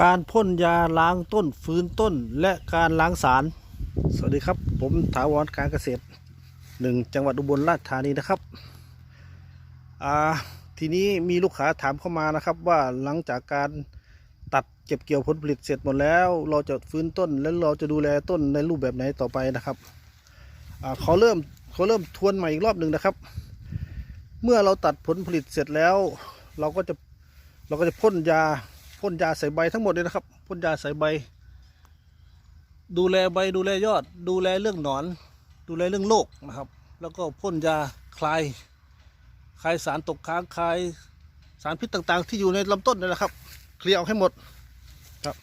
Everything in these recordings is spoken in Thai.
การพ่นยาล้างต้นฟื้นต้นและการล้างสาร สวัสดีครับ ผมถาวรการเกษตรหนึ่งจังหวัดอุบลราชธานีนะครับอ่าทีนี้มีลูกค้าถามเข้ามานะครับ ว่าหลังจากการตัดเก็บเกี่ยวผลผลิตเสร็จหมดแล้ว เราจะฟื้นต้นแล้วเราจะดูแลต้นในรูปแบบไหนต่อไปนะครับอ่าเขาเริ่มเขาเริ่มทวนใหม่อีกรอบหนึ่งนะครับ เมื่อเราตัดผลผลิตเสร็จแล้ว เราก็จะเราก็จะพ่นยา พ่นยาใส่ใบทั้งหมดเลยนะครับพ่นยาใส่ใบ ดูแลใบดูแลยอด ดูแลเรื่องหนอน ดูแลเรื่องโรคนะครับ แล้วก็พ่นยาคลายคลายสารตกค้างคลายสารพิษต่างๆ ที่อยู่ในลำต้นนี่แหละครับ เคลียร์ออกให้หมดครับ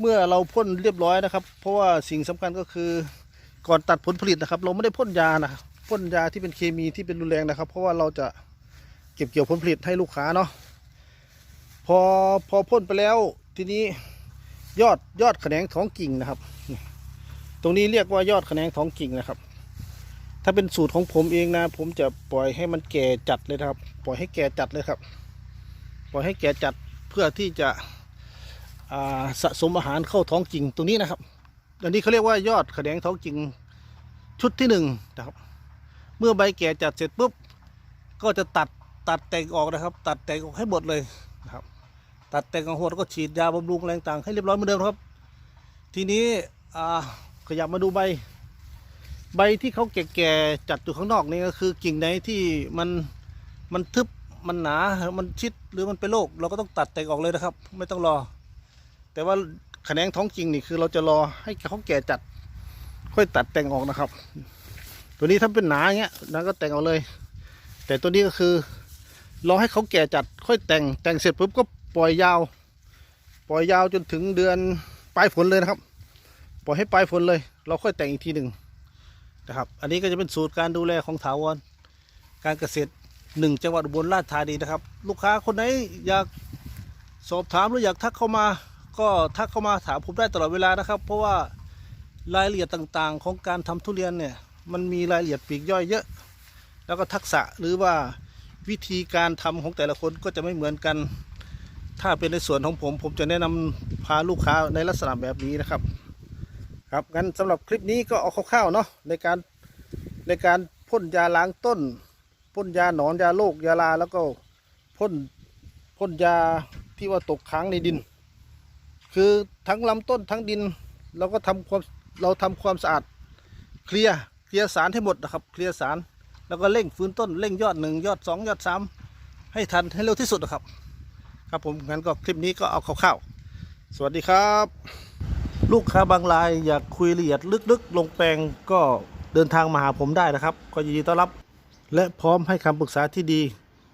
เมื่อเราพ่นเรียบร้อยนะครับ เพราะว่าสิ่งสำคัญก็คือก่อนตัดผลผลิตนะครับ เราไม่ได้พ่นยานะพ่นยาที่เป็นเคมีที่เป็นรุนแรงนะครับ เพราะว่าเราจะเก็บเกี่ยวผลผลิตให้ลูกค้าเนาะ พอพอพ่นไปแล้วทีนี้ยอดยอดแขนงท้องกิ่งนะครับ ตรงนี้เรียกว่ายอดแขนงท้องกิ่งนะครับ ถ้าเป็นสูตรของผมเองนะ ผมจะปล่อยให้มันแก่จัดเลยครับ ปล่อยให้แก่จัดเลยครับ ปล่อยให้แก่จัดเพื่อที่จะสะสมอาหารเข้าท้องกิ่งตรงนี้นะครับอันนี้เขาเรียกว่ายอดแขนงท้องกิ่งชุดที่หนึ่งนะครับ เมื่อใบแก่จัดเสร็จปุ๊บก็จะตัดตัดแต่งออกนะครับ ตัดแต่งออกให้หมดเลยนะครับ ตัดแต่งกหมดแล้วก็ฉีดยาบำรุงแรงต่างให้เรียบร้อยเหมือนเดิมครับ ทีนี้ขยับมาดูใบ ใบที่เขาแก่ๆจัดอยู่ข้างนอกนี่ก็คือกิ่งไหนที่มันมันทึบมันหนา มันชิดหรือมันเป็นโรคเราก็ต้องตัดแต่งออกเลยนะครับ ไม่ต้องรอ แต่ว่าแขนงท้องกิ่งนี่คือเราจะรอให้เขาแก่จัด ค่อยตัดแต่งออกนะครับ ตัวนี้ถ้าเป็นหนาอย่างเงี้ยนั้นก็แต่งเอาเลย แต่ตัวนี้ก็คือรอให้เขาแก่จัดค่อยแต่งแต่งเสร็จปุ๊บก็ ปล่อยยาว ปล่อยยาวจนถึงเดือนปลายฝนเลยนะครับ ปล่อยให้ปลายฝนเลย เราค่อยแต่งอีกทีหนึ่งนะครับ อันนี้ก็จะเป็นสูตรการดูแลของถาวร การเกษตรหนึ่งจังหวัดอุบลราชธานีนะครับ ลูกค้าคนไหนอยากสอบถามหรืออยากทักเข้ามา ก็ทักเข้ามาถามผมได้ตลอดเวลานะครับ เพราะว่ารายละเอียดต่างๆ ของการทำทุเรียนเนี่ยมันมีรายละเอียดปลีกย่อยเยอะ แล้วก็ทักษะหรือว่าวิธีการทำของแต่ละคนก็จะไม่เหมือนกัน ถ้าเป็นในส่วนของผม ผมจะแนะนำพาลูกค้าในลักษณะแบบนี้นะครับ ครับงั้นสำหรับคลิปนี้ก็เอาคร่าวๆเนาะในการในการพ่นยาล้างต้นพ่นยาหนอนยาโรคยาลาแล้วก็พ่นพ่นยาที่ว่าตกค้างในดิน คือทั้งลำต้นทั้งดินเราก็ทำความเราทำความสะอาดเคลียร์เคลียร์สารให้หมดนะครับ เคลียร์สารแล้วก็เร่งฟื้นต้นเร่งยอดหนึ่งยอดสองยอดสามให้ทันให้เร็วที่สุดนะครับ ครับผมงั้นก็คลิปนี้ก็เอาคร่าวๆสวัสดีครับ ลูกค้าบางรายอยากคุยละเอียดลึกๆ ลงแปลงก็เดินทางมาหาผมได้นะครับ ก็ยินดีต้อนรับ และพร้อมให้คำปรึกษาที่ดี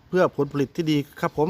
เพื่อผลผลิตที่ดีครับผม